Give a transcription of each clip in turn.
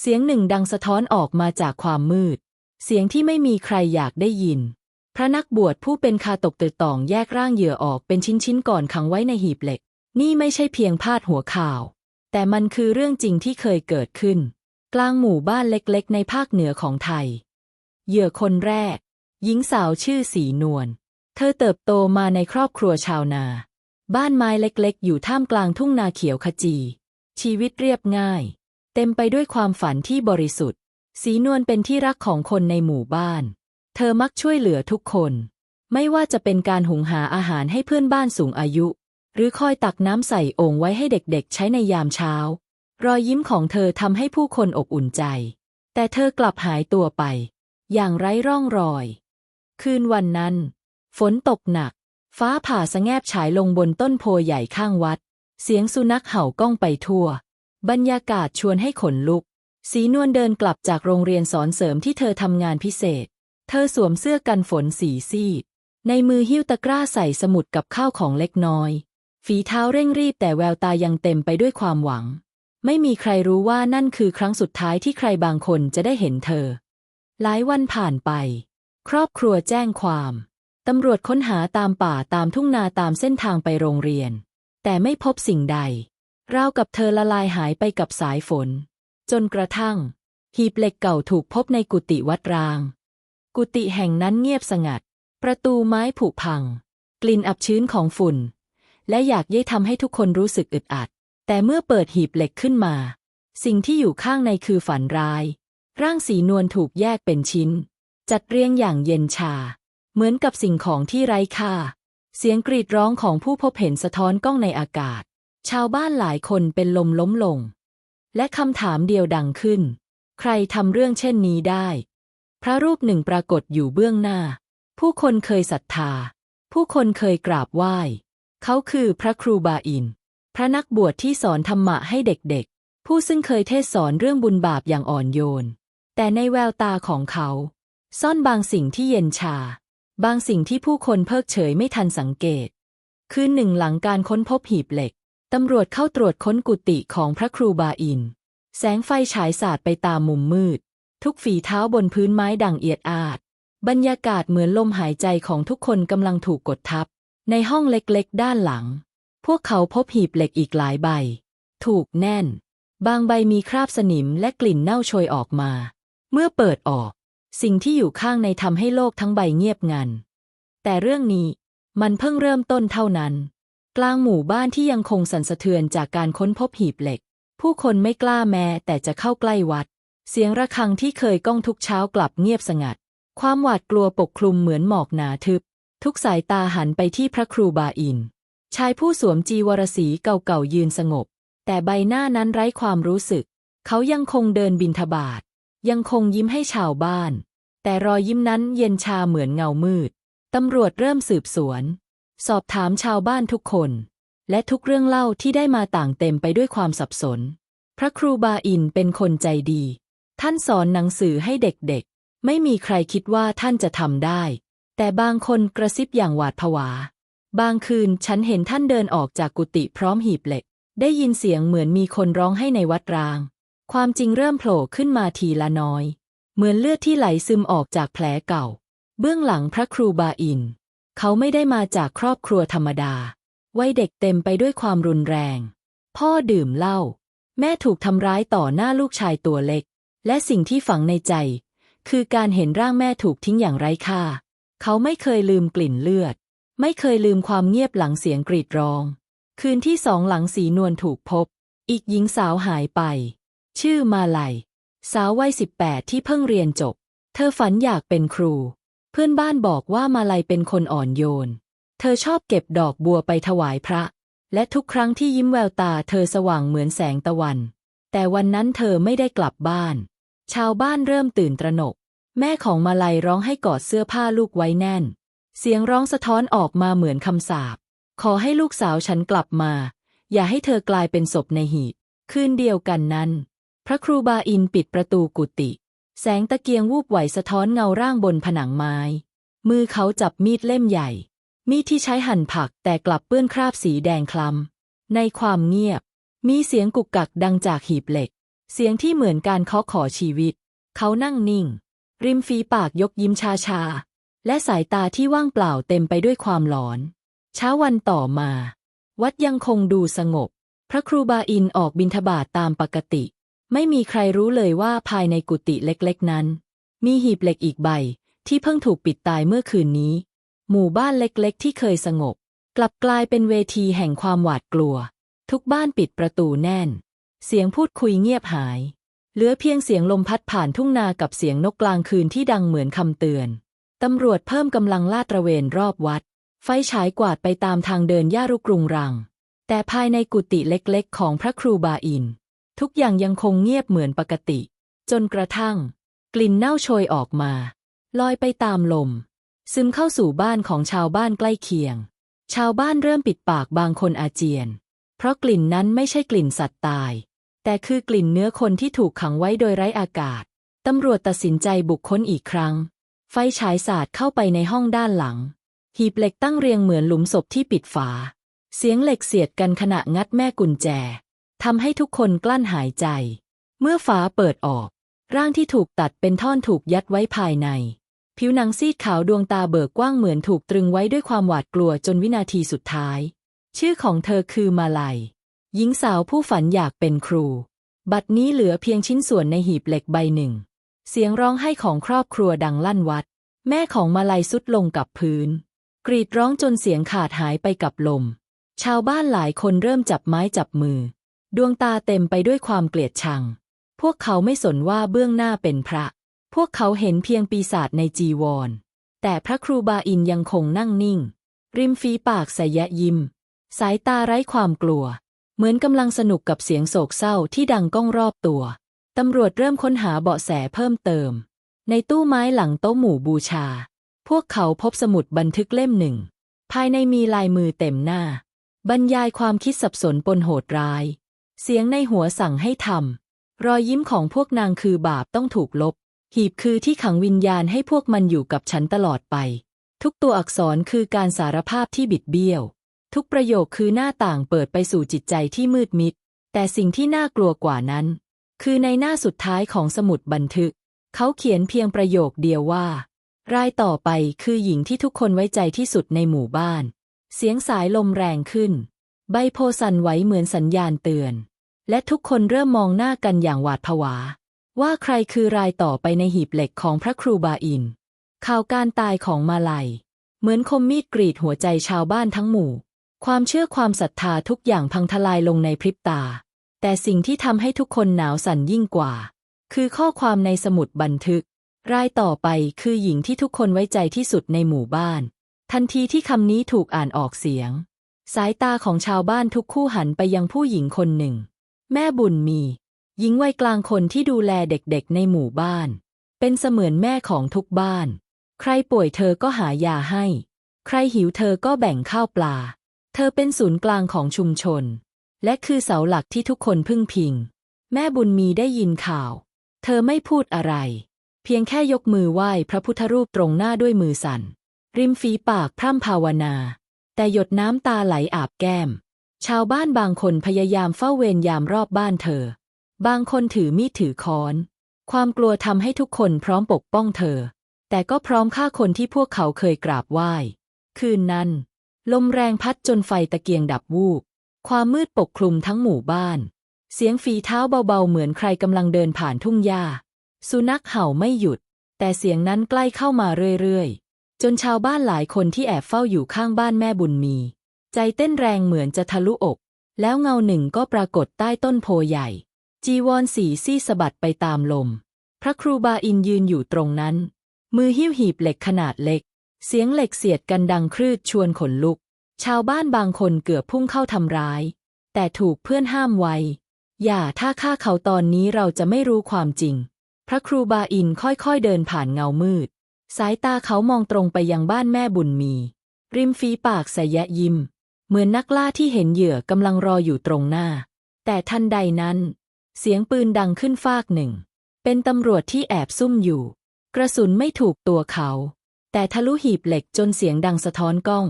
เสียงหนึ่งดังสะท้อนออกมาจากความมืด เสียงที่ไม่มีใครอยากได้ยิน พระนักบวชผู้เป็นคาตกตือตองแยกร่างเหยื่อออกเป็นชิ้นๆก่อนขังไว้ในหีบเหล็ก นี่ไม่ใช่เพียงพาดหัวข่าว แต่มันคือเรื่องจริงที่เคยเกิดขึ้น กลางหมู่บ้านเล็กๆ ในภาคเหนือของไทย เหยื่อคนแรก หญิงสาวชื่อสีนวล เธอเติบโตมาในครอบครัวชาวนา บ้านไม้เล็กๆ อยู่ท่ามกลางทุ่งนาเขียวขจี ชีวิตเรียบง่าย เต็มไปด้วยความฝันที่บริสุทธิ์ สีนวลเป็นที่รักของคนในหมู่บ้าน เธอมักช่วยเหลือทุกคน ไม่ว่าจะเป็นการหุงหาอาหารให้เพื่อนบ้านสูงอายุ หรือคอยตักน้ำใส่โอ่งไว้ให้เด็กๆ ใช้ในยามเช้า รอยยิ้มของเธอทำให้ผู้คนอบอุ่นใจ แต่เธอกลับหายตัวไป อย่างไร้ร่องรอย คืนวันนั้น ฝนตกหนัก ฟ้าผ่าสะแงบฉายลงบนต้นโพใหญ่ข้างวัด เสียงสุนัขเห่าก้องไปทั่ว บรรยากาศชวนให้ขนลุก สีนวลเดินกลับจากโรงเรียนสอนเสริมที่เธอทำงานพิเศษ เธอสวมเสื้อกันฝนสีซีด ในมือหิ้วตะกร้าใส่สมุดกับข้าวของเล็กน้อย ฝีเท้าเร่งรีบแต่แววตายังเต็มไปด้วยความหวัง ไม่มีใครรู้ว่านั่นคือครั้งสุดท้ายที่ใครบางคนจะได้เห็นเธอ หลายวันผ่านไป ครอบครัวแจ้งความตำรวจค้นหาตามป่าตามทุ่งนาตามเส้นทางไปโรงเรียน แต่ไม่พบสิ่งใด ราวกับเธอละลายหายไปกับสายฝน จนกระทั่ง หีบเหล็กเก่าถูกพบในกุฏิวัดราง กุฏิแห่งนั้นเงียบสงัด ประตูไม้ผุพัง กลิ่นอับชื้นของฝุ่น และอยากเย้ทำให้ทุกคนรู้สึกอึดอัด แต่เมื่อเปิดหีบเหล็กขึ้นมา สิ่งที่อยู่ข้างในคือฝันร้าย ร่างสีนวลถูกแยกเป็นชิ้น จัดเรียงอย่างเย็นชา เหมือนกับสิ่งของที่ไร้ค่า เสียงกรีดร้องของผู้พบเห็นสะท้อนก้องในอากาศ ชาวบ้านหลายคนเป็นลมล้มลง และคำถามเดียวดังขึ้น ใครทำเรื่องเช่นนี้ได้ พระรูปหนึ่งปรากฏอยู่เบื้องหน้า ผู้คนเคยศรัทธา ผู้คนเคยกราบไหว้ เขาคือพระครูบาอิน พระนักบวชที่สอนธรรมะให้เด็กๆ ผู้ซึ่งเคยเทศสอนเรื่องบุญบาปอย่างอ่อนโยน แต่ในแววตาของเขา ซ่อนบางสิ่งที่เย็นชา บางสิ่งที่ผู้คนเพิกเฉยไม่ทันสังเกต คืนหนึ่งหลังการค้นพบหีบเหล็ก ตำรวจเข้าตรวจค้นกุฏิของพระครูบาอิน แสงไฟฉายสาดไปตามมุมมืด ทุกฝีเท้าบนพื้นไม้ดังเอียดอาด บรรยากาศเหมือนลมหายใจของทุกคนกำลังถูกกดทับ ในห้องเล็กๆ ด้านหลัง พวกเขาพบหีบเหล็กอีกหลายใบ ถูกแน่น บางใบมีคราบสนิมและกลิ่นเน่าโชยออกมา เมื่อเปิดออก สิ่งที่อยู่ข้างในทำให้โลกทั้งใบเงียบงัน แต่เรื่องนี้มันเพิ่งเริ่มต้นเท่านั้น กลางหมู่บ้านที่ยังคงสั่นสะเทือนจากการค้นพบหีบเหล็ก ผู้คนไม่กล้าแม้แต่จะเข้าใกล้วัด เสียงระฆังที่เคยก้องทุกเช้ากลับเงียบสงัด ความหวาดกลัวปกคลุมเหมือนหมอกหนาทึบ ทุกสายตาหันไปที่พระครูบาอิน ชายผู้สวมจีวรสีเก่าๆยืนสงบ แต่ใบหน้านั้นไร้ความรู้สึก เขายังคงเดินบินทบาท ยังคงยิ้มให้ชาวบ้าน แต่รอยยิ้มนั้นเย็นชาเหมือนเงามืดตำรวจเริ่มสืบสวน สอบถามชาวบ้านทุกคน และทุกเรื่องเล่าที่ได้มาต่างเต็มไปด้วยความสับสน พระครูบาอินเป็นคนใจดี ท่านสอนหนังสือให้เด็กๆ ไม่มีใครคิดว่าท่านจะทำได้ แต่บางคนกระซิบอย่างหวาดผวา บางคืนฉันเห็นท่านเดินออกจากกุฏิพร้อมหีบเหล็ก ได้ยินเสียงเหมือนมีคนร้องให้ในวัดราง ความจริงเริ่มโผล่ขึ้นมาทีละน้อย เหมือนเลือดที่ไหลซึมออกจากแผลเก่า เบื้องหลังพระครูบาอิน เขาไม่ได้มาจากครอบครัวธรรมดา วัยเด็กเต็มไปด้วยความรุนแรง พ่อดื่มเหล้า แม่ถูกทำร้ายต่อหน้าลูกชายตัวเล็ก และสิ่งที่ฝังในใจ คือการเห็นร่างแม่ถูกทิ้งอย่างไร้ค่า เขาไม่เคยลืมกลิ่นเลือด ไม่เคยลืมความเงียบหลังเสียงกรีดร้อง คืนที่สองหลังสีนวลถูกพบ อีกหญิงสาวหายไป ชื่อมาลัย สาววัยสิบแปดที่เพิ่งเรียนจบ เธอฝันอยากเป็นครู เพื่อนบ้านบอกว่ามาลัยเป็นคนอ่อนโยน เธอชอบเก็บดอกบัวไปถวายพระ และทุกครั้งที่ยิ้มแววตาเธอสว่างเหมือนแสงตะวัน แต่วันนั้นเธอไม่ได้กลับบ้าน ชาวบ้านเริ่มตื่นตระหนก แม่ของมาลัยร้องให้กอดเสื้อผ้าลูกไว้แน่น เสียงร้องสะท้อนออกมาเหมือนคำสาป ขอให้ลูกสาวฉันกลับมา อย่าให้เธอกลายเป็นศพในหีบ คืนเดียวกันนั้น พระครูบาอินปิดประตูกุฏิ แสงตะเกียงวูบไหวสะท้อนเงาร่างบนผนังไม้ มือเขาจับมีดเล่มใหญ่ มีดที่ใช้หั่นผักแต่กลับเปื้อนคราบสีแดงคล้ำในความเงียบ มีเสียงกุกกักดังจากหีบเหล็ก เสียงที่เหมือนการเคาะขอชีวิต เขานั่งนิ่ง ริมฝีปากยกยิ้มชาชาๆและสายตาที่ว่างเปล่าเต็มไปด้วยความหลอน เช้าวันต่อมา วัดยังคงดูสงบ พระครูบาอินออกบิณฑบาตตามปกติ ไม่มีใครรู้เลยว่าภายในกุฏิเล็กๆนั้น มีหีบเหล็กอีกใบ ที่เพิ่งถูกปิดตายเมื่อคืนนี้ หมู่บ้านเล็กๆ ที่เคยสงบ กลับกลายเป็นเวทีแห่งความหวาดกลัว ทุกบ้านปิดประตูแน่น เสียงพูดคุยเงียบหาย เหลือเพียงเสียงลมพัดผ่านทุ่งนากับเสียงนกกลางคืนที่ดังเหมือนคำเตือน ตำรวจเพิ่มกำลังลาดตระเวนรอบวัด ไฟฉายกวาดไปตามทางเดินย่ารุกรุงรัง แต่ภายในกุฏิเล็กๆ ของพระครูบาอิน ทุกอย่างยังคงเงียบเหมือนปกติ จนกระทั่ง กลิ่นเน่าโชยออกมา ลอยไปตามลม ซึมเข้าสู่บ้านของชาวบ้านใกล้เคียง ชาวบ้านเริ่มปิดปากบางคนอาเจียน เพราะกลิ่นนั้นไม่ใช่กลิ่นสัตว์ตาย แต่คือกลิ่นเนื้อคนที่ถูกขังไว้โดยไร้อากาศตำรวจตัดสินใจบุกค้นอีกครั้ง ไฟฉายสาดเข้าไปในห้องด้านหลัง หีบเหล็กตั้งเรียงเหมือนหลุมศพที่ปิดฝา เสียงเหล็กเสียดกันขณะงัดแม่กุญแจ ทำให้ทุกคนกลั้นหายใจ เมื่อฝาเปิดออก ร่างที่ถูกตัดเป็นท่อนถูกยัดไว้ภายใน ผิวหนังซีดขาวดวงตาเบิกกว้างเหมือนถูกตรึงไว้ด้วยความหวาดกลัวจนวินาทีสุดท้าย ชื่อของเธอคือมาลัย หญิงสาวผู้ฝันอยากเป็นครู บัดนี้เหลือเพียงชิ้นส่วนในหีบเหล็กใบหนึ่ง เสียงร้องไห้ของครอบครัวดังลั่นวัด แม่ของมาลัยสุดลงกับพื้น กรีดร้องจนเสียงขาดหายไปกับลม ชาวบ้านหลายคนเริ่มจับไม้จับมือ ดวงตาเต็มไปด้วยความเกลียดชัง พวกเขาไม่สนว่าเบื้องหน้าเป็นพระ พวกเขาเห็นเพียงปีศาจในจีวร แต่พระครูบาอินยังคงนั่งนิ่ง ริมฝีปากสยะยิ้ม สายตาไร้ความกลัว เหมือนกำลังสนุกกับเสียงโศกเศร้าที่ดังก้องรอบตัว ตำรวจเริ่มค้นหาเบาะแสเพิ่มเติม ในตู้ไม้หลังโต๊ะหมู่บูชา พวกเขาพบสมุดบันทึกเล่มหนึ่ง ภายในมีลายมือเต็มหน้า บรรยายความคิดสับสนปนโหดร้าย เสียงในหัวสั่งให้ทำ รอยยิ้มของพวกนางคือบาปต้องถูกลบ หีบคือที่ขังวิญญาณให้พวกมันอยู่กับฉันตลอดไป ทุกตัวอักษรคือการสารภาพที่บิดเบี้ยว ทุกประโยคคือหน้าต่างเปิดไปสู่จิตใจที่มืดมิด แต่สิ่งที่น่ากลัวกว่านั้น คือในหน้าสุดท้ายของสมุดบันทึก เขาเขียนเพียงประโยคเดียวว่ารายต่อไปคือหญิงที่ทุกคนไว้ใจที่สุดในหมู่บ้าน เสียงสายลมแรงขึ้น ใบโพสันไหวเหมือนสัญญาณเตือน และทุกคนเริ่มมองหน้ากันอย่างหวาดผวา ว่าใครคือรายต่อไปในหีบเหล็กของพระครูบาอิน ข่าวการตายของมาลัย เหมือนคมมีดกรีดหัวใจชาวบ้านทั้งหมู่ ความเชื่อความศรัทธาทุกอย่างพังทลายลงในพริบตา แต่สิ่งที่ทำให้ทุกคนหนาวสั่นยิ่งกว่า คือข้อความในสมุดบันทึก รายต่อไปคือหญิงที่ทุกคนไว้ใจที่สุดในหมู่บ้าน ทันทีที่คำนี้ถูกอ่านออกเสียง สายตาของชาวบ้านทุกคู่หันไปยังผู้หญิงคนหนึ่ง แม่บุญมี หญิงวัยกลางคนที่ดูแลเด็กๆในหมู่บ้าน เป็นเสมือนแม่ของทุกบ้าน ใครป่วยเธอก็หายาให้ ใครหิวเธอก็แบ่งข้าวปลา เธอเป็นศูนย์กลางของชุมชน และคือเสาหลักที่ทุกคนพึ่งพิง แม่บุญมีได้ยินข่าว เธอไม่พูดอะไร เพียงแค่ยกมือไหว้พระพุทธรูปตรงหน้าด้วยมือสั่น ริมฝีปากพร่ำภาวนา แต่หยดน้ำตาไหลอาบแก้ม ชาวบ้านบางคนพยายามเฝ้าเวรยามรอบบ้านเธอ บางคนถือมีดถือค้อน ความกลัวทำให้ทุกคนพร้อมปกป้องเธอ แต่ก็พร้อมฆ่าคนที่พวกเขาเคยกราบไหว้ คืนนั้น ลมแรงพัดจนไฟตะเกียงดับวูบ ความมืดปกคลุมทั้งหมู่บ้าน เสียงฝีเท้าเบาๆเหมือนใครกำลังเดินผ่านทุ่งหญ้า สุนัขเห่าไม่หยุด แต่เสียงนั้นใกล้เข้ามาเรื่อยๆ จนชาวบ้านหลายคนที่แอบเฝ้าอยู่ข้างบ้านแม่บุญมี ใจเต้นแรงเหมือนจะทะลุอก แล้วเงาหนึ่งก็ปรากฏใต้ต้นโพใหญ่ จีวรสีซี่สะบัดไปตามลม พระครูบาอินยืนอยู่ตรงนั้น มือหิ้วหีบเหล็กขนาดเล็ก เสียงเหล็กเสียดกันดังครืดชวนขนลุก ชาวบ้านบางคนเกือบพุ่งเข้าทำร้าย แต่ถูกเพื่อนห้ามไว้ อย่าถ้าฆ่าเขาตอนนี้เราจะไม่รู้ความจริง พระครูบาอินค่อยๆเดินผ่านเงามืด สายตาเขามองตรงไปยังบ้านแม่บุญมี ริมฝีปากแสยะยิ้ม เหมือนนักล่าที่เห็นเหยื่อกำลังรออยู่ตรงหน้า แต่ทันใดนั้น เสียงปืนดังขึ้นฟากหนึ่ง เป็นตำรวจที่แอบซุ่มอยู่ กระสุนไม่ถูกตัวเขา แต่ทะลุหีบเหล็กจนเสียงดังสะท้อนก้อง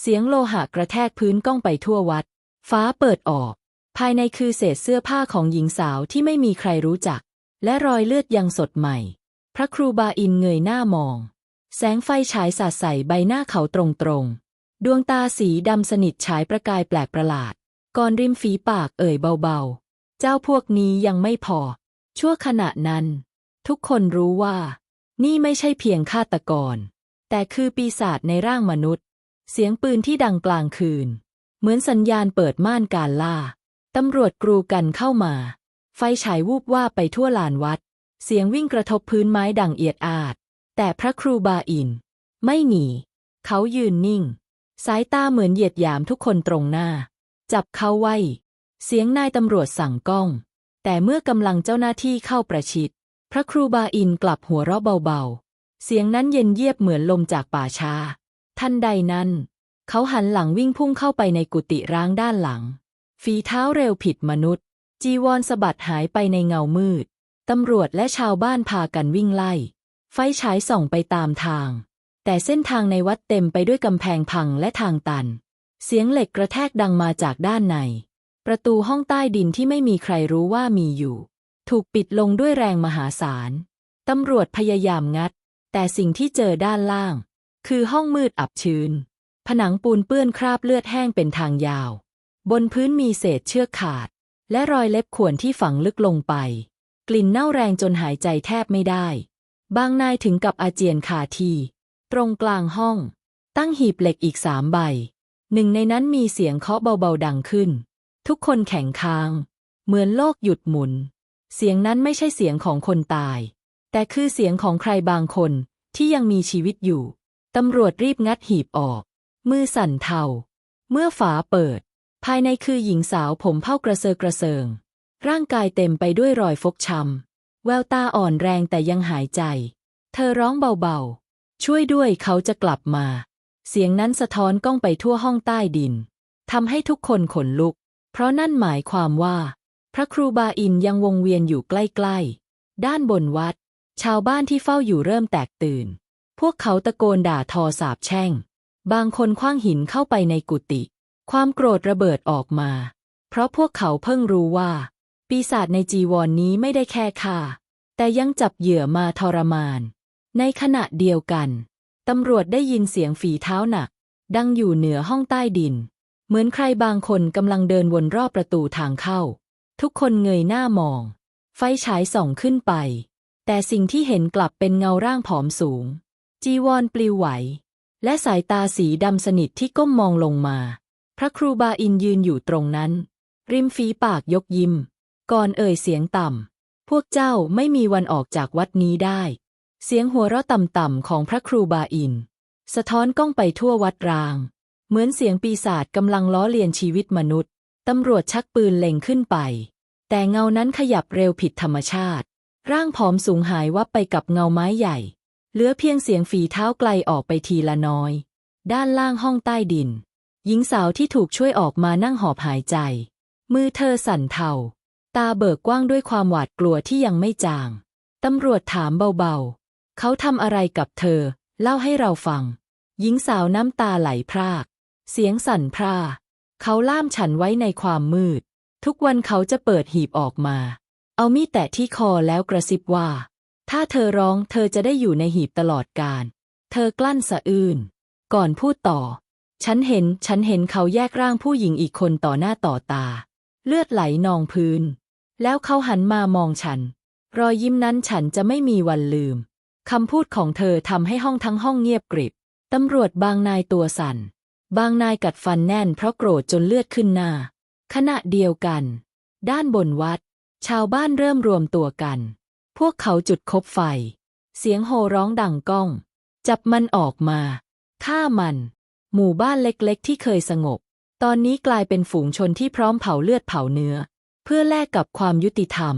เสียงโลหะกระแทกพื้นก้องไปทั่ววัด ฟ้าเปิดออก ภายในคือเศษเสื้อผ้าของหญิงสาวที่ไม่มีใครรู้จัก และรอยเลือดยังสดใหม่ พระครูบาอินเงยหน้ามอง แสงไฟฉายสาดใส่ใบหน้าเขาตรงๆ ดวงตาสีดำสนิทฉายประกายแปลกประหลาด ก่อนริมฝีปากเอ่ยเบาๆ เจ้าพวกนี้ยังไม่พอ ชั่วขณะนั้น ทุกคนรู้ว่า นี่ไม่ใช่เพียงฆาตกร แต่คือปีศาจในร่างมนุษย์ เสียงปืนที่ดังกลางคืน เหมือนสัญญาณเปิดม่านการล่าตำรวจกรูกันเข้ามา ไฟฉายวูบว่าไปทั่วลานวัด เสียงวิ่งกระทบพื้นไม้ดังเอียดอาด แต่พระครูบาอิน ไม่หนี เขายืนนิ่ง สายตาเหมือนเหยียดหยามทุกคนตรงหน้า จับเขาไว้ เสียงนายตำรวจสั่งก้อง แต่เมื่อกำลังเจ้าหน้าที่เข้าประชิด พระครูบาอินกลับหัวเราะเบาๆ เสียงนั้นเย็นเยียบเหมือนลมจากป่าชาทันใดนั้น เขาหันหลังวิ่งพุ่งเข้าไปในกุฏิร้างด้านหลัง ฝีเท้าเร็วผิดมนุษย์ จีวรสะบัดหายไปในเงามืด ตำรวจและชาวบ้านพากันวิ่งไล่ ไฟฉายส่องไปตามทาง แต่เส้นทางในวัดเต็มไปด้วยกำแพงพังและทางตัน เสียงเหล็กกระแทกดังมาจากด้านใน ประตูห้องใต้ดินที่ไม่มีใครรู้ว่ามีอยู่ ถูกปิดลงด้วยแรงมหาศาล ตำรวจพยายามงัด แต่สิ่งที่เจอด้านล่าง คือห้องมืดอับชื้น ผนังปูนเปื้อนคราบเลือดแห้งเป็นทางยาว บนพื้นมีเศษเชือกขาด และรอยเล็บข่วนที่ฝังลึกลงไป ลิ่นเน่าแรงจนหายใจแทบไม่ได้ บางนายถึงกับอาเจียนคาที ตรงกลางห้อง ตั้งหีบเหล็กอีกสามใบ หนึ่งในนั้นมีเสียงเคาะเบาๆดังขึ้น ทุกคนแข็งค้าง เหมือนโลกหยุดหมุน เสียงนั้นไม่ใช่เสียงของคนตาย แต่คือเสียงของใครบางคนที่ยังมีชีวิตอยู่ ตำรวจรีบงัดหีบออก มือสั่นเทา เมื่อฝาเปิด ภายในคือหญิงสาวผมเผ้ากระเซอกระเซิง ร่างกายเต็มไปด้วยรอยฟกช้ำแววตาอ่อนแรงแต่ยังหายใจ เธอร้องเบาๆ ช่วยด้วยเขาจะกลับมา เสียงนั้นสะท้อนก้องไปทั่วห้องใต้ดินทำให้ทุกคนขนลุก เพราะนั่นหมายความว่า พระครูบาอินยังวงเวียนอยู่ใกล้ๆ ด้านบนวัด ชาวบ้านที่เฝ้าอยู่เริ่มแตกตื่น พวกเขาตะโกนด่าทอสาบแช่ง บางคนคว้างหินเข้าไปในกุฏิความโกรธระเบิดออกมา เพราะพวกเขาเพิ่งรู้ว่า ปีศาจในจีวรนนี้ไม่ได้แค่ฆ่า แต่ยังจับเหยื่อมาทรมาน ในขณะเดียวกัน ตำรวจได้ยินเสียงฝีเท้าหนัก ดังอยู่เหนือห้องใต้ดิน เหมือนใครบางคนกำลังเดินวนรอบประตูทางเข้า ทุกคนเงยหน้ามอง ไฟฉายส่องขึ้นไป แต่สิ่งที่เห็นกลับเป็นเงาร่างผอมสูง จีวรปลิวไหว และสายตาสีดำสนิทที่ก้มมองลงมา พระครูบาอินยืนอยู่ตรงนั้น ริมฝีปากยกยิ้ม ก่อนเอ่ยเสียงต่ำ พวกเจ้าไม่มีวันออกจากวัดนี้ได้ เสียงหัวเราะต่ำๆของพระครูบาอิน สะท้อนก้องไปทั่ววัดราง เหมือนเสียงปีศาจกำลังล้อเลียนชีวิตมนุษย์ ตำรวจชักปืนเล็งขึ้นไป แต่เงานั้นขยับเร็วผิดธรรมชาติ ร่างผอมสูงหายวับไปกับเงาไม้ใหญ่ เหลือเพียงเสียงฝีเท้าไกลออกไปทีละน้อย ด้านล่างห้องใต้ดิน หญิงสาวที่ถูกช่วยออกมานั่งหอบหายใจ มือเธอสั่นเทา ตาเบิกกว้างด้วยความหวาดกลัวที่ยังไม่จาง ตำรวจถามเบาๆ เขาทำอะไรกับเธอ เล่าให้เราฟัง หญิงสาวน้ำตาไหลพราก เสียงสั่นพร่า เขาล่ามฉันไว้ในความมืด ทุกวันเขาจะเปิดหีบออกมา เอามีดแตะที่คอแล้วกระซิบว่า ถ้าเธอร้องเธอจะได้อยู่ในหีบตลอดกาล เธอกลั้นสะอื้น ก่อนพูดต่อ ฉันเห็น ฉันเห็นเขาแยกร่างผู้หญิงอีกคนต่อหน้าต่อตา เลือดไหลนองพื้น แล้วเขาหันมามองฉัน รอยยิ้มนั้นฉันจะไม่มีวันลืม คำพูดของเธอทำให้ห้องทั้งห้องเงียบกริบ ตำรวจบางนายตัวสั่น บางนายกัดฟันแน่นเพราะโกรธจนเลือดขึ้นหน้า ขณะเดียวกัน ด้านบนวัด ชาวบ้านเริ่มรวมตัวกัน พวกเขาจุดคบไฟ เสียงโห่ร้องดังก้อง จับมันออกมา ฆ่ามัน หมู่บ้านเล็กๆ ที่เคยสงบ ตอนนี้กลายเป็นฝูงชนที่พร้อมเผาเลือดเผาเนื้อ เพื่อแลกกับความยุติธรรม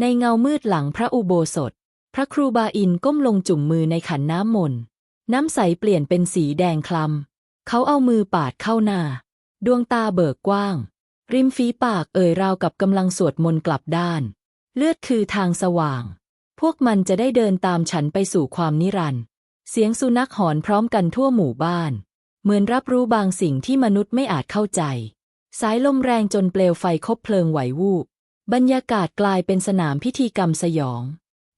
ในเงามืดหลังพระอุโบสถ พระครูบาอินก้มลงจุ่มมือในขันน้ำมนต์น้ำใสเปลี่ยนเป็นสีแดงคล้ำเขาเอามือปาดเข้าหน้า ดวงตาเบิกกว้าง ริมฝีปากเอ่ยราวกับกำลังสวดมนต์กลับด้าน เลือดคือทางสว่าง พวกมันจะได้เดินตามฉันไปสู่ความนิรันดร์เสียงสุนัขหอนพร้อมกันทั่วหมู่บ้าน เหมือนรับรู้บางสิ่งที่มนุษย์ไม่อาจเข้าใจ สายลมแรงจนเปลวไฟคบเพลิงไหววูบบรรยากาศกลายเป็นสนามพิธีกรรมสยอง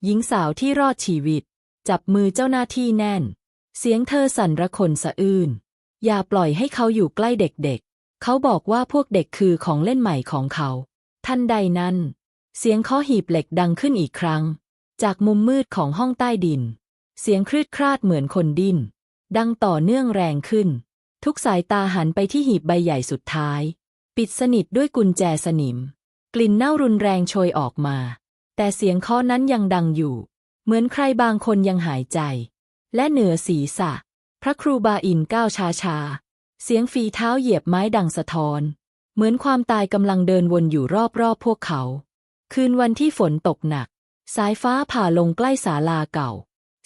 หญิงสาวที่รอดชีวิต จับมือเจ้าหน้าที่แน่น เสียงเธอสั่นระคนสะอื้น อย่าปล่อยให้เขาอยู่ใกล้เด็กๆ เขาบอกว่าพวกเด็กคือของเล่นใหม่ของเขา ทันใดนั้น เสียงเคาะหีบเหล็กดังขึ้นอีกครั้ง จากมุมมืดของห้องใต้ดิน เสียงครืดคราดเหมือนคนดิ้น ดังต่อเนื่องแรงขึ้น ทุกสายตาหันไปที่หีบใบใหญ่สุดท้าย ปิดสนิทด้วยกุญแจสนิม กลิ่นเน่ารุนแรงโชยออกมา แต่เสียงเคาะนั้นยังดังอยู่ เหมือนใครบางคนยังหายใจ และเหนือศีรษะ พระครูบาอินก้าวช้าชาๆเสียงฝีเท้าเหยียบไม้ดังสะท้อน เหมือนความตายกำลังเดินวนอยู่รอบๆพวกเขา คืนวันที่ฝนตกหนัก สายฟ้าผ่าลงใกล้ศาลาเก่า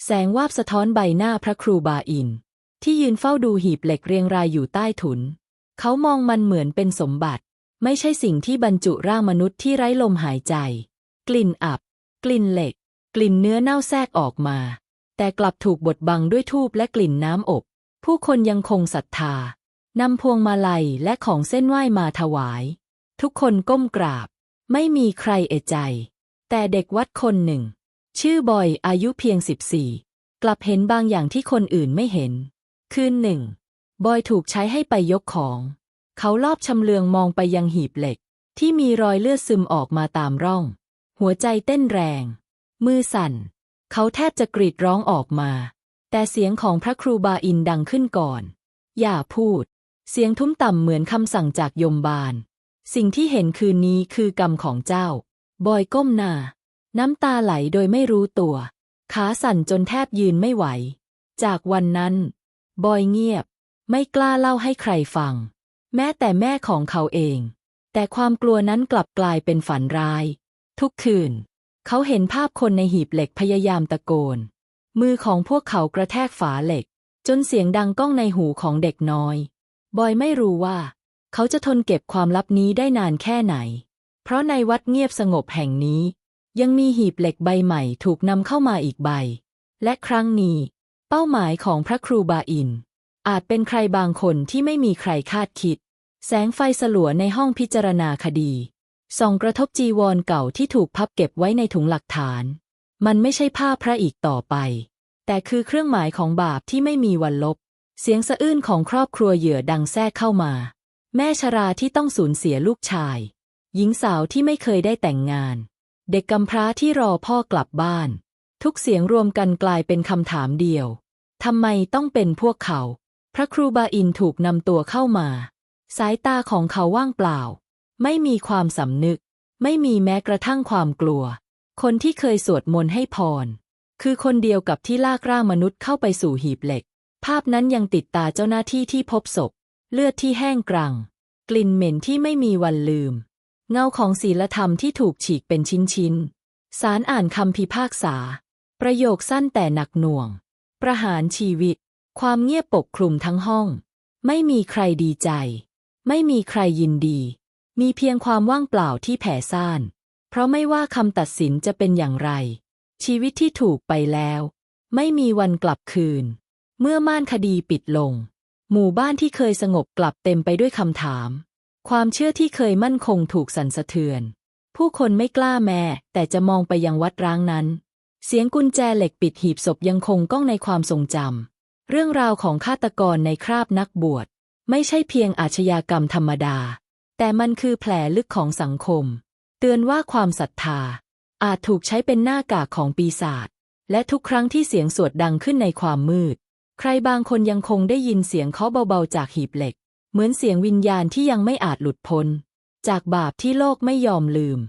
แสงวาบสะท้อนใบหน้าพระครูบาอิน ที่ยืนเฝ้าดูหีบเหล็กเรียงรายอยู่ใต้ถุน เขามองมันเหมือนเป็นสมบัติ ไม่ใช่สิ่งที่บรรจุร่างมนุษย์ที่ไร้ลมหายใจ กลิ่นอับ กลิ่นเหล็ก กลิ่นเนื้อเน่าแทรกออกมา แต่กลับถูกบดบังด้วยทูบและกลิ่นน้ำอบ ผู้คนยังคงศรัทธานำพวงมาลัยและของเส้นไหว้มาถวาย ทุกคนก้มกราบ ไม่มีใครเอะใจ แต่เด็กวัดคนหนึ่ง ชื่อบอยอายุเพียงสิบสี่กลับเห็นบางอย่างที่คนอื่นไม่เห็น คืนหนึ่ง บอยถูกใช้ให้ไปยกของ เขาลอบชำเลืองมองไปยังหีบเหล็ก ที่มีรอยเลือดซึมออกมาตามร่อง หัวใจเต้นแรง มือสั่น เขาแทบจะกรีดร้องออกมา แต่เสียงของพระครูบาอินดังขึ้นก่อน อย่าพูด เสียงทุ้มต่ำเหมือนคำสั่งจากยมบาล สิ่งที่เห็นคืนนี้คือกรรมของเจ้า บอยก้มหน้า น้ำตาไหลโดยไม่รู้ตัว ขาสั่นจนแทบยืนไม่ไหว จากวันนั้น บอยเงียบ ไม่กล้าเล่าให้ใครฟัง แม้แต่แม่ของเขาเอง แต่ความกลัวนั้นกลับกลายเป็นฝันร้าย ทุกคืน เขาเห็นภาพคนในหีบเหล็กพยายามตะโกน มือของพวกเขากระแทกฝาเหล็ก จนเสียงดังก้องในหูของเด็กน้อย บอยไม่รู้ว่า เขาจะทนเก็บความลับนี้ได้นานแค่ไหน เพราะในวัดเงียบสงบแห่งนี้ ยังมีหีบเหล็กใบใหม่ถูกนำเข้ามาอีกใบ และครั้งนี้ เป้าหมายของพระครูบาอิน อาจเป็นใครบางคนที่ไม่มีใครคาดคิด แสงไฟสลัวในห้องพิจารณาคดีส่องกระทบจีวรเก่าที่ถูกพับเก็บไว้ในถุงหลักฐาน มันไม่ใช่ผ้าพระอีกต่อไป แต่คือเครื่องหมายของบาปที่ไม่มีวันลบ เสียงสะอื้นของครอบครัวเหยื่อดังแทรกเข้ามา แม่ชราที่ต้องสูญเสียลูกชาย หญิงสาวที่ไม่เคยได้แต่งงาน เด็กกำพร้าที่รอพ่อกลับบ้าน ทุกเสียงรวมกันกลายเป็นคำถามเดียว ทำไมต้องเป็นพวกเขา พระครูบาอินถูกนำตัวเข้ามา สายตาของเขาว่างเปล่า ไม่มีความสำนึก ไม่มีแม้กระทั่งความกลัว คนที่เคยสวดมนต์ให้พร คือคนเดียวกับที่ลากร่างมนุษย์เข้าไปสู่หีบเหล็ก ภาพนั้นยังติดตาเจ้าหน้าที่ที่พบศพ เลือดที่แห้งกรัง กลิ่นเหม็นที่ไม่มีวันลืม เงาของศีลธรรมที่ถูกฉีกเป็นชิ้นๆศาลอ่านคำพิพากษา ประโยคสั้นแต่หนักหน่วง ประหารชีวิต ความเงียบปกคลุมทั้งห้อง ไม่มีใครดีใจ ไม่มีใครยินดี มีเพียงความว่างเปล่าที่แผ่ซ่าน เพราะไม่ว่าคำตัดสินจะเป็นอย่างไร ชีวิตที่ถูกไปแล้ว ไม่มีวันกลับคืน เมื่อม่านคดีปิดลง หมู่บ้านที่เคยสงบกลับเต็มไปด้วยคำถาม ความเชื่อที่เคยมั่นคงถูกสั่นสะเทือน ผู้คนไม่กล้าแม้ แต่จะมองไปยังวัดร้างนั้น เสียงกุญแจเหล็กปิดหีบศพยังคงก้องในความทรงจำเรื่องราวของฆาตกรในคราบนักบวช ไม่ใช่เพียงอาชญากรรมธรรมดา แต่มันคือแผลลึกของสังคม เตือนว่าความศรัทธา อาจถูกใช้เป็นหน้ากากของปีศาจและทุกครั้งที่เสียงสวดดังขึ้นในความมืด ใครบางคนยังคงได้ยินเสียงเคาะเบาๆจากหีบเหล็ก เหมือนเสียงวิญญาณที่ยังไม่อาจหลุดพ้น จากบาปที่โลกไม่ยอมลืม